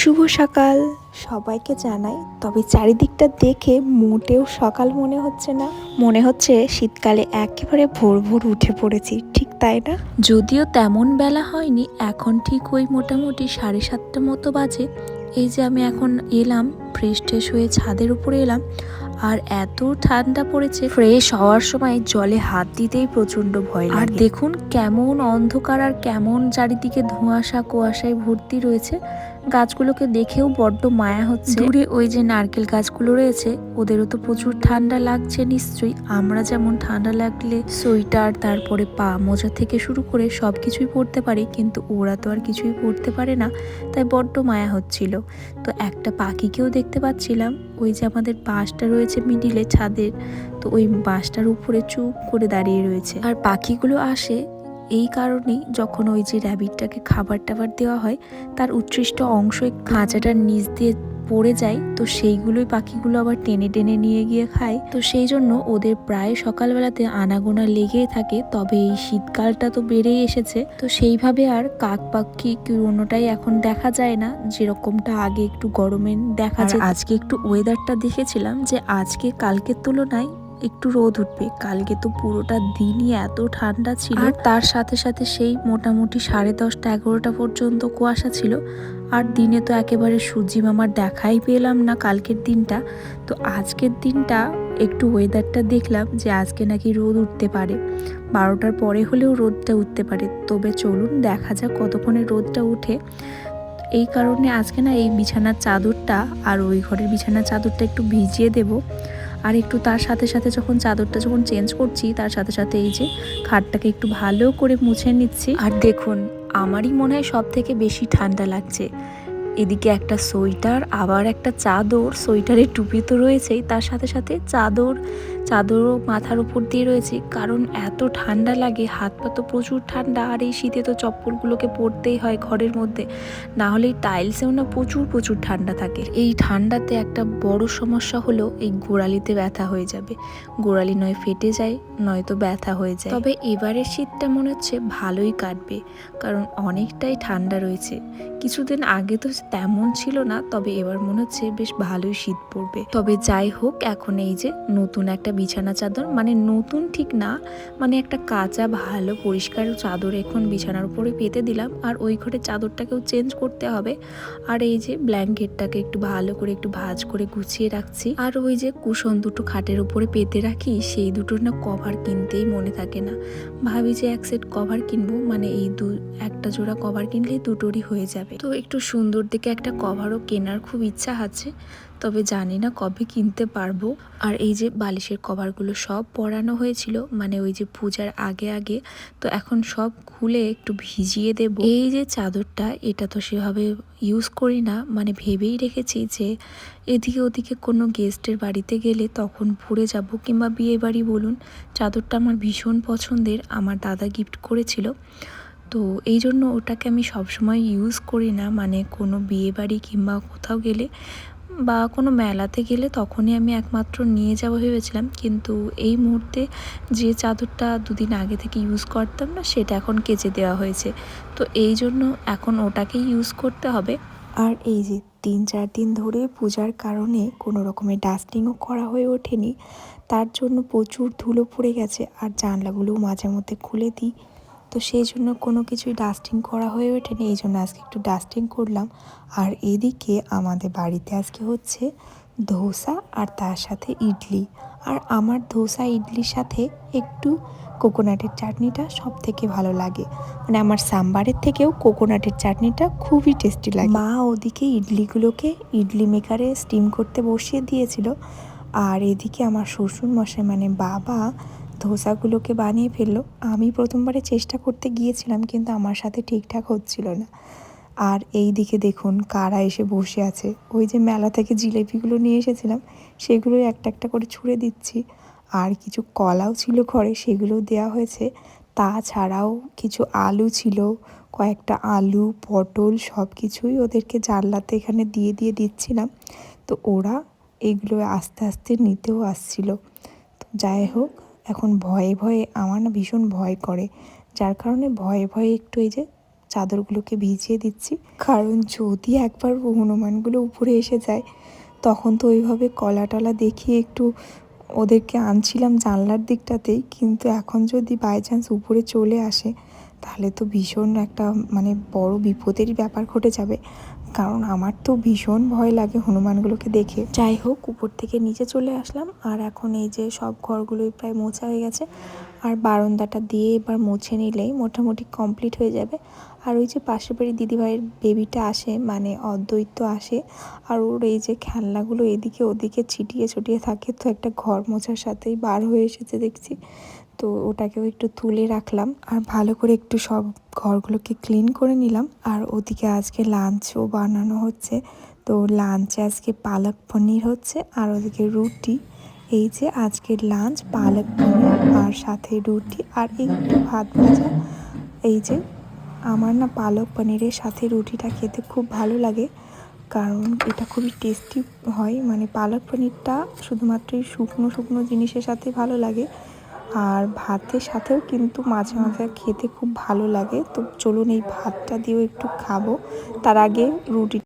শুভ সকাল। সবাইকে জানাই তবে চারিদিকটা দেখে মোটেও সকাল মনে হচ্ছে না। মনে হচ্ছে শীতকালে একেবারে ভোর ভোর উঠে পড়েছি ঠিক তাই না? যদিও তেমন বেলা হয়নি এখন ঠিক ওই মোটামুটি সাড়ে সাতটা মতো বাজে। এই যে আমি এখন এলাম ফ্রেশ ট্রেশ হয়ে ছাদের উপরে এলাম আর এত ঠান্ডা পড়েছে ফ্রেশ হওয়ার সময় জলে হাত দিতেই প্রচণ্ড ভয় লাগে। আর দেখুন কেমন অন্ধকার আর কেমন চারিদিকে ধোঁয়াশা কুয়াশায় ভর্তি রয়েছে। গাছগুলোকে দেখেও বড্ড মায়া হচ্ছে। দূরে ওই যে নারকেল গাছগুলো রয়েছে, ওদেরও তো প্রচুর ঠান্ডা লাগছে নিশ্চয়ই। আমরা যেমন ঠান্ডা লাগলে সোয়েটার, তারপরে পা মোজা থেকে শুরু করে সব কিছুই পরতে পারি, কিন্তু ওরা তো আর কিছুই পরতে পারে না, তাই বড্ড মায়া হচ্ছিল। তো একটা পাখিকেও দেখতে পাচ্ছিলাম, ওই যে আমাদের বাঁশটা রয়েছে মিডিলে ছাদের, তো ওই বাঁশটার উপরে চুপ করে দাঁড়িয়ে রয়েছে। আর পাখিগুলো আসে এই কারণেই যখন ওই যে র্যাবিটটাকে খাবার টাবার দেওয়া হয় তার উৎকৃষ্ট অংশ খাঁচাটার নিচ দিয়ে পড়ে যায় তো সেইগুলোই পাখিগুলো আবার টেনে টেনে নিয়ে গিয়ে খায়। তো সেই জন্য ওদের প্রায় সকালবেলাতে আনাগোনা লেগেই থাকে তবে এই শীতকালটা তো বেড়েই এসেছে। তো সেইভাবে আর কাক পাখি কোনোটাই এখন দেখা যায় না যেরকমটা আগে একটু গরমে দেখা যায় আজকে একটু ওয়েদারটা দেখেছিলাম যে আজকে কালকের তুলনায় একটু রোদ উঠবে। কালকে তো পুরোটা দিনই এত ঠান্ডা ছিল। আর তার সাথে সাথে সেই মোটামুটি সাড়ে দশটা এগারোটা পর্যন্ত কুয়াশা ছিল। আর দিনে তো একেবারে সূর্যি মামার দেখাই পেলাম না কালকের দিনটা। তো আজকের দিনটা একটু ওয়েদারটা দেখলাম যে আজকে নাকি রোদ উঠতে পারে। বারোটার পরে হলেও রোদটা উঠতে পারে। তবে চলুন দেখা যাক কতক্ষণে রোদটা উঠে। এই কারণে আজকে না এই বিছানার চাদরটা আর ওই ঘরের বিছানার চাদরটা একটু ভিজিয়ে দেব। আর একটু তার সাথে সাথে যখন চাদরটা যখন চেঞ্জ করছি, তার সাথে সাথে এই যে খাটটাকে একটু ভালো করে মুছে নিচ্ছি। আর দেখুন, আমারই মনে হয় সব থেকে বেশি ঠান্ডা লাগছে। এদিকে একটা সোয়েটার, আবার একটা চাদর, সোয়েটারের টুপি তো রয়েছেই। তার সাথে সাথে চাদর চাদরও মাথার উপর দিয়ে রয়েছে। কারণ এত ঠান্ডা লাগে, হাত পা তো প্রচুর ঠান্ডা, আর এই শীতে তো চপ্পলগুলোকে পরতেই হয় ঘরের মধ্যে। না হলে টাইলসেও না প্রচুর প্রচুর ঠান্ডা থাকে। এই ঠান্ডাতে একটা বড় সমস্যা হলো, এই গোড়ালিতে ব্যথা হয়ে যাবে। গোড়ালি নয় ফেটে যায় নয়তো ব্যথা হয়ে যায়। তবে এবারের শীতটা মনে হচ্ছে ভালোই কাটবে, কারণ অনেকটাই ঠান্ডা রয়েছে। কিছুদিন আগে তো তেমন ছিল না, তবে এবার মনে হচ্ছে বেশ ভালোই শীত পড়বে। তবে যাই হোক, এখন এই যে নতুন একটা বিছানা চাদর মানে নতুন ঠিক না মানে একটা কাঁচা, ভালো, পরিষ্কার চাদর এখন বিছানার উপরে পেতে দিলাম। আর ওই ঘরের চাদরটাকেও চেঞ্জ করতে হবে। আর এই যে ব্ল্যাঙ্কেটটাকে একটু ভালো করে একটু ভাজ করে গুছিয়ে রাখছি। আর ওই যে কুশন দুটো খাটের উপরে পেতে রাখি, সেই দুটোর না কভার কিনতেই মনে থাকে না। ভাবি যে এক সেট কভার কিনবো মানে এই দু, একটা জোড়া কভার কিনলেই দুটোরই হয়ে যাবে। তো একটু সুন্দর দেখে একটা কভারও কেনার খুব ইচ্ছা আছে। তবে জানি না কবে কিনতে পারব। আর এই যে বালিশের কভারগুলো সব পরানো হয়েছিল মানে ওই যে পূজার আগে আগে, তো এখন সব খুলে একটু ভিজিয়ে দেব। এই যে চাদরটা, এটা তো সেভাবে ইউজ করি না মানে ভেবেই রেখেছি যে এদিকে ওদিকে কোনো গেস্টের বাড়িতে গেলে তখন পরে যাব, কিংবা বিয়ে বাড়ি বলুন। চাদরটা আমার ভীষণ পছন্দের, আমার দাদা গিফট করেছিল। তো এই জন্য ওটাকে আমি সবসময় ইউজ করি না মানে কোনো বিয়ে বাড়ি কিংবা কোথাও গেলে। বা কোনো মেলাতে গেলে তখনই আমি একমাত্র নিয়ে যাব ভেবেছিলাম। কিন্তু এই মুহূর্তে যে চাদরটা দুদিন আগে থেকে ইউজ করতাম না, সেটা এখন কেচে দেওয়া হয়েছে। তো এই জন্য এখন ওটাকেই ইউজ করতে হবে। আর এই যে তিন চার দিন ধরে পূজার কারণে কোনো রকমের ডাস্টিংও করা হয়ে ওঠেনি, তার জন্য প্রচুর ধুলো পড়ে গেছে। আর জানলাগুলোও মাঝে মধ্যে খুলে দিই। তো সেই জন্য কোনো কিছুই ডাস্টিং করা হয়ে ওঠেনি। এই জন্য আজকে একটু ডাস্টিং করলাম। আর এদিকে আমাদের বাড়িতে আজকে হচ্ছে ধোসা আর তার সাথে ইডলি। আর আমার ধোসা, ইডলির সাথে একটু কোকোনাটের চাটনিটা সব থেকে ভালো লাগে। মানে আমার সাম্বারের থেকেও কোকোনাটের চাটনিটা খুবই টেস্টি লাগে। মা ওদিকে ইডলিগুলোকে ইডলি মেকারে স্টিম করতে বসিয়ে দিয়েছিল। আর এদিকে আমার শ্বশুর মশাই মানে বাবা ধোসাগুলোকে বানিয়ে ফেলল। আমি প্রথমবারে চেষ্টা করতে গিয়েছিলাম, কিন্তু আমার সাথে ঠিকঠাক হচ্ছিল না। আর এই দিকে দেখুন, কারা এসে বসে আছে। ওই যে মেলা থেকে জিলেপিগুলো নিয়ে এসেছিলাম, সেগুলোই একটা একটা করে ছুঁড়ে দিচ্ছি। আর কিছু কলাও ছিল ঘরে সেগুলোও দেওয়া হয়েছে। তাছাড়াও কিছু আলু ছিল, কয়েকটা আলু, পটল সব কিছুই ওদেরকে জানলাতে এখানে দিয়ে দিয়ে দিচ্ছিলাম। তো ওরা এগুলো আস্তে আস্তে নিতেও আসছিল। তো যাই হোক এখন ভয়ে ভয়ে আমার না ভীষণ ভয় করে। যার কারণে ভয়ে ভয়ে একটু এই যে চাদরগুলোকে ভিজিয়ে দিচ্ছি। কারণ যদি একবার হনুমানগুলো উপরে এসে যায়, তখন তো ওইভাবে কলা টলা দেখিয়ে একটু ওদেরকে আনছিলাম জানলার দিকটাতেই। কিন্তু এখন যদি বাই চান্স উপরে চলে আসে, তাহলে তো ভীষণ একটা মানে বড় বিপদেরই ব্যাপার ঘটে যাবে। কারণ আমার তো ভীষণ ভয় লাগে হনুমানগুলোকে দেখে। যাই হোক, উপর থেকে নিচে চলে আসলাম আর এখন এই যে সব ঘরগুলোই প্রায় মোছা হয়ে গেছে। আর বারান্দাটা দিয়ে এবার মুছে নিলেই মোটামুটি কমপ্লিট হয়ে যাবে। আর ওই যে পাশের বাড়ির দিদিভাইয়ের বেবিটা আসে মানে অদ্বৈত আসে। আর ওর এই যে খেলনাগুলো এদিকে ওদিকে ছিটিয়ে ছটিয়ে থাকে, তো একটা ঘর মোছার সাথেই বার হয়ে এসেছে দেখছি। তো ওটাকেও একটু তুলে রাখলাম। আর ভালো করে একটু সব ঘরগুলোকে ক্লিন করে নিলাম। আর ওদিকে আজকে লাঞ্চও বানানো হচ্ছে। তো লাঞ্চে আজকে পালক পনির হচ্ছে আর ওদিকে রুটি। এই যে আজকের লাঞ্চ, পালক পনির আর সাথে রুটি আর একটু ভাত ভাজা। এই যে আমার না পালক পনিরের সাথে রুটিটা খেতে খুব ভালো লাগে। কারণ এটা খুবই টেস্টি হয়। মানে পালক পনিরটা শুধুমাত্র এই শুকনো শুকনো জিনিসের সাথে ভালো লাগে। আর ভাতের সাথেও কিন্তু মাঝে মাঝে খেতে খুব ভালো লাগে। তো চলুন এই ভাতটা দিয়েও একটু খাব। তার আগে রুটি